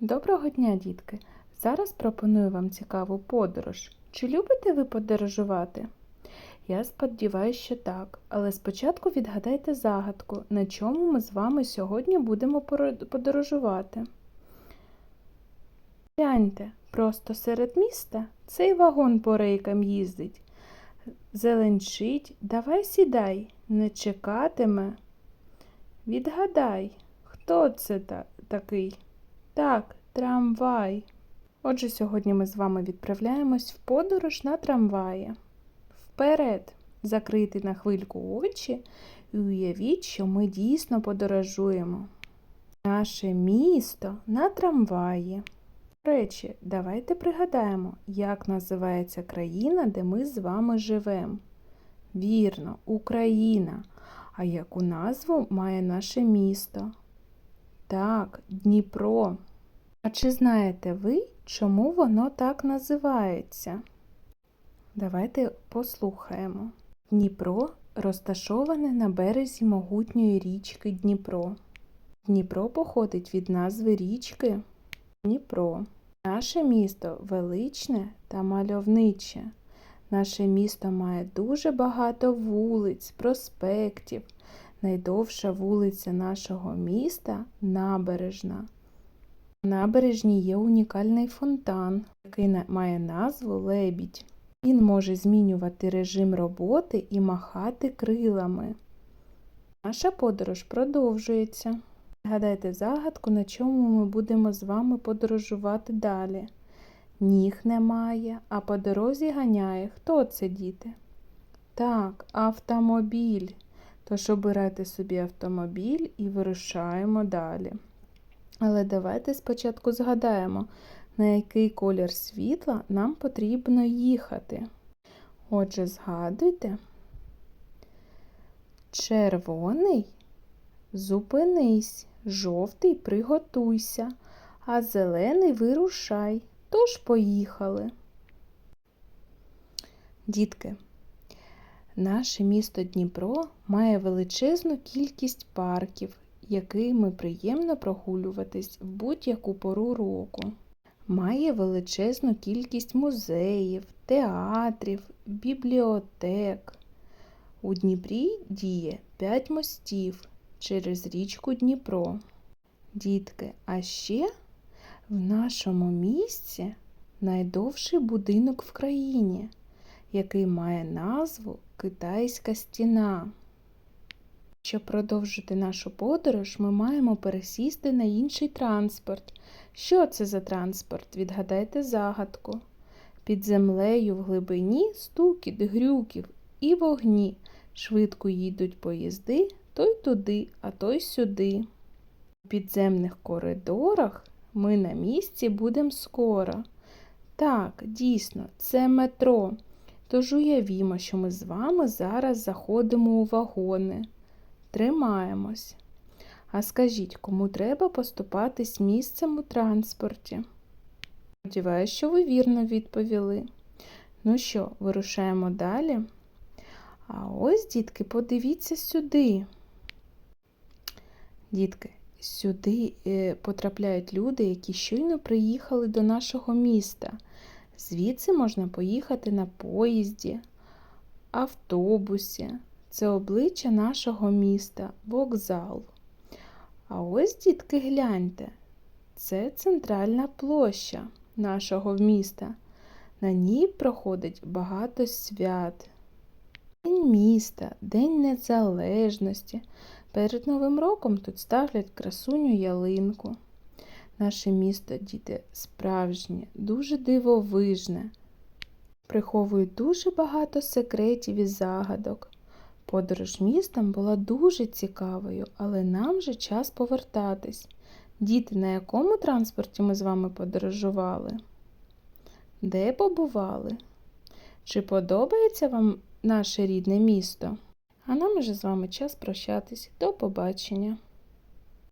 Доброго дня, дітки! Зараз пропоную вам цікаву подорож. Чи любите ви подорожувати? Я сподіваюся, що так, але спочатку відгадайте загадку, на чому ми з вами сьогодні будемо подорожувати. Гляньте, просто серед міста цей вагон по рейкам їздить. Зеленчить, давай сідай, не чекатиме. Відгадай, хто це та- такий? Так, трамвай. Отже, сьогодні ми з вами відправляємось в подорож на трамваї. Вперед! Закрийте на хвильку очі і уявіть, що ми дійсно подорожуємо. Наше місто на трамваї. До речі, давайте пригадаємо, як називається країна, де ми з вами живемо. Вірно, Україна. А яку назву має наше місто? Так, Дніпро. А чи знаєте ви, чому воно так називається? Давайте послухаємо. Дніпро розташоване на березі могутньої річки Дніпро. Дніпро походить від назви річки Дніпро. Наше місто величне та мальовниче. Наше місто має дуже багато вулиць, проспектів. Найдовша вулиця нашого міста набережна. На набережній є унікальний фонтан, який має назву Лебідь. Він може змінювати режим роботи і махати крилами. Наша подорож продовжується. Гадайте загадку, на чому ми будемо з вами подорожувати далі. Ніг немає, а по дорозі ганяє. Хто це, діти? Так, автомобіль. Тож обирайте собі автомобіль і вирушаємо далі. Але давайте спочатку згадаємо, на який колір світла нам потрібно їхати. Отже, згадуйте. Червоний зупинись, жовтий приготуйся, а зелений вирушай. Тож поїхали. Дітки, Наше місто Дніпро має величезну кількість парків, якими приємно прогулюватись в будь-яку пору року. Має величезну кількість музеїв, театрів, бібліотек. У Дніпрі діє 5 мостів через річку Дніпро. Дітки, а ще в нашому місті найдовший будинок в країні який має назву Китайська стіна. Щоб продовжити нашу подорож, ми маємо пересісти на інший транспорт. Що це за транспорт? Відгадайте загадку. Під землею в глибині стукіт, грюків і вогні. Швидко їдуть поїзди той туди, а той сюди. У підземних коридорах ми на місці будемо скоро. Так, дійсно, це метро. Тож уявімо, що ми з вами зараз заходимо у вагони. Тримаємось. А скажіть, кому треба поступатись місцем у транспорті? Сподіваюсь, що ви вірно відповіли. Ну що, вирушаємо далі? А ось, дітки, подивіться сюди. Дітки, сюди е, потрапляють люди, які щойно приїхали до нашого міста. Звідси можна поїхати на поїзді, автобусі. Це обличчя нашого міста, вокзал. А ось, дітки, гляньте, це центральна площа нашого міста. На ній проходить багато свят. День міста, День Незалежності. Перед Новим роком тут ставлять красуню ялинку. Наше місто, діти, справжнє, дуже дивовижне. Приховує дуже багато секретів і загадок. Подорож містом була дуже цікавою, але нам же час повертатись. Діти, на якому транспорті ми з вами подорожували? Де побували? Чи подобається вам наше рідне місто? А нам уже з вами час прощатись. До побачення!